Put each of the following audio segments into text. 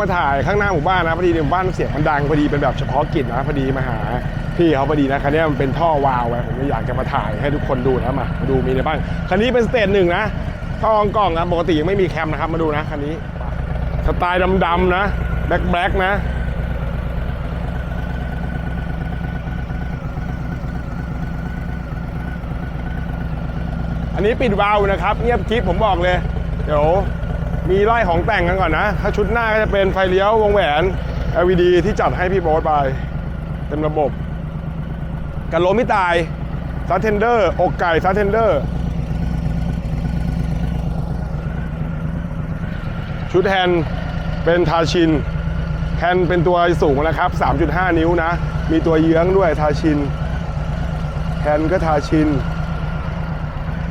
มาถ่ายข้างหน้าหมู่บ้านนะพอดีในหมู่บ้านเสียงมันดังพอดีเป็นแบบเฉพาะกิจนะพอดีมาหาพี่เขาพอดีนะคันนี้มันเป็นท่อวาล์วไว้ผมอยากจะมาถ่ายให้ทุกคนดูนะมาดูมีอะไรบ้างคันนี้เป็นสเตจหนึ่งนะท่อกล่องนะปกติยังไม่มีแคมนะครับมาดูนะคันนี้สไตล์ดำๆนะแบล็คแบล็คนะอันนี้ปิดวาล์วนะครับ เงียบกริฟผมบอกเลย เดี๋ยว มีไล่ของแต่งกันก่อนนะ ถ้าชุดหน้าก็จะเป็นไฟเลี้ยววงแหวน LED ที่จัดให้พี่โบ๊ทไป เต็มระบบกันล้มไม่ตายซัดเทนเดอร์อกไก่ซัดเทนเดอร์ ชุดแฮนด์เป็นทาชินแฮนด์เป็นตัวสูงนะครับ 3.5 นิ้วนะ มีตัวเยื้องด้วยทาชินแฮนด์ก็ทาชิน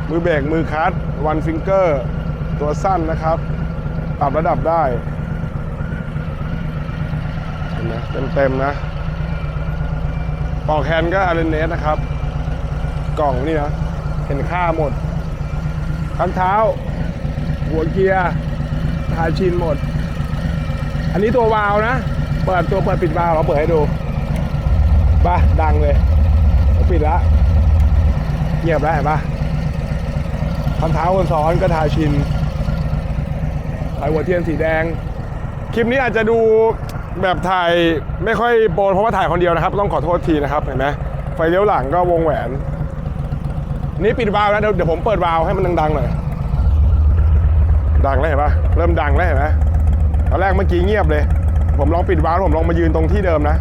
มือเบรกมือคัสวันฟิงเกอร์ ตัวสั้นนะครับ ปรับระดับได้เห็นไหมเต็มๆนะปอกแฮนก็อาร์เนสนะครับ กล่องนี่นะเห็นค่าหมดข้างเท้า หัวเกียร์ทาชินหมด อันนี้ตัววาล์วนะ เปิดตัวเปิดปิดวาล์วเราเปิดให้ดูบ้าดังเลยเปิดละเงียบแล้วเห็นปะพันเท้าคนซ้อนก็ทาชิน ลายหัวเทียนสีแดง คลิปนี้อาจจะดูแบบถ่ายไม่ค่อยโปรเพราะว่าถ่ายคนเดียวนะครับ ต้องขอโทษทีนะครับเห็นไหมไฟเลี้ยวหลังก็วงแหวน นี่ปิดวาล์วแล้วเดี๋ยวผมเปิดวาล์วให้มันดังๆหน่อยดังแล้วเห็นปะเริ่มดังแล้วเห็นไหมตอนแรกเมื่อกี้เงียบเลย ผมลองปิดวาล์วผมลองมายืนตรงที่เดิมนะ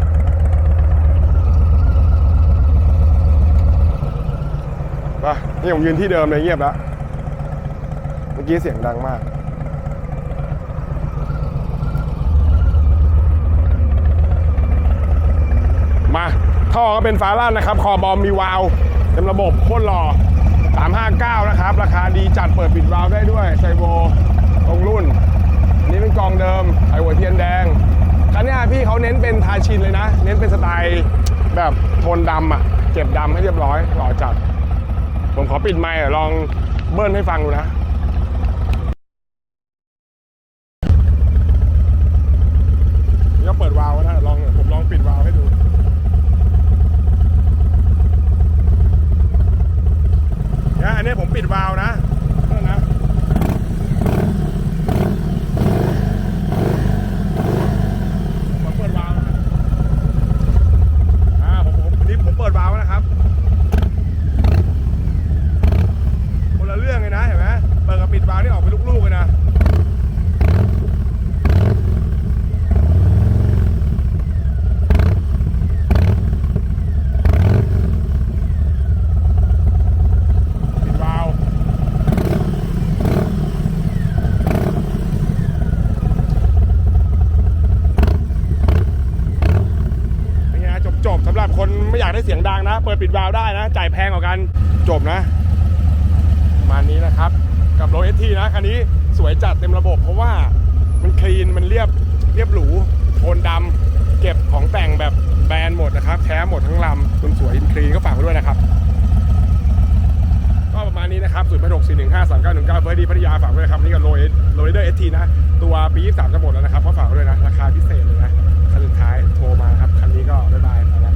ปะนี่ผมยืนที่เดิมเลยเงียบแล้วเมื่อกี้เสียงดังมาก มา ท่อก็เป็นฟ้าลั่นนะครับ คอบอมมีวาล์วเต็มระบบโคตรหล่อ359 นะครับ ราคาดีจัดเปิดปิดวาล์วได้ด้วยไซโบตรงรุ่นนนี้เป็นกองเดิมไอหัวเทียนแดงคันนี้พี่เขาเน้นเป็นทาชินเลยนะ เน้นเป็นสไตล์แบบโทนดำอะ เก็บดำให้เรียบร้อยหล่อจัด ผมขอปิดไมค์ลองเบิ้ลให้ฟังดูนะ นี่ก็เปิดวาล์วนะลองผมลองปิดวาล์วให้ดู เนี่ยอันนี้ ผมปิดวาล์วนะเท่านั้นนะผมเปิดวาล์วนะอ่าผมผมอันนี้ผมเปิดวาล์วนะครับ คนละเรื่องเลยนะเห็นไหมเปิดกับปิดวาล์วนี่ออกเป็นลูกๆเลยนะ ปิดวาล์วเป็นไงจบจบๆสำหรับคน ไม่อยากได้เสียงดังนะ เปิดปิดวาล์วได้นะ จ่ายแพงกว่ากันจบนะประมาณนี้นะครับ กับโรเอทีนะคันนี้สวยจัดเต็มระบบ เพราะว่ามันคลีนมันเรียบเรียบหรูโทนดำเก็บของแต่งแบบแบรนด์หมดนะครับ แท้หมดทั้งลำคุณสวยอินคลีนก็ฝากไว้ด้วยนะครับก็ประมาณนี้นะครับ0 6 4 1 5 3 9 1 9เก้าหนึ่งเก้าเบอร์ดีพัทยาฝากด้วยนะครับนี่ก็โรยโรยเดอร์เอทีนะ ตัวปี23จะหมดแล้วนะครับก็ฝากไว้ด้วยนะ ราคาพิเศษเลยนะคันสุดท้ายโทรมาครับ คันนี้ก็บ๊ายบายไปแล้ว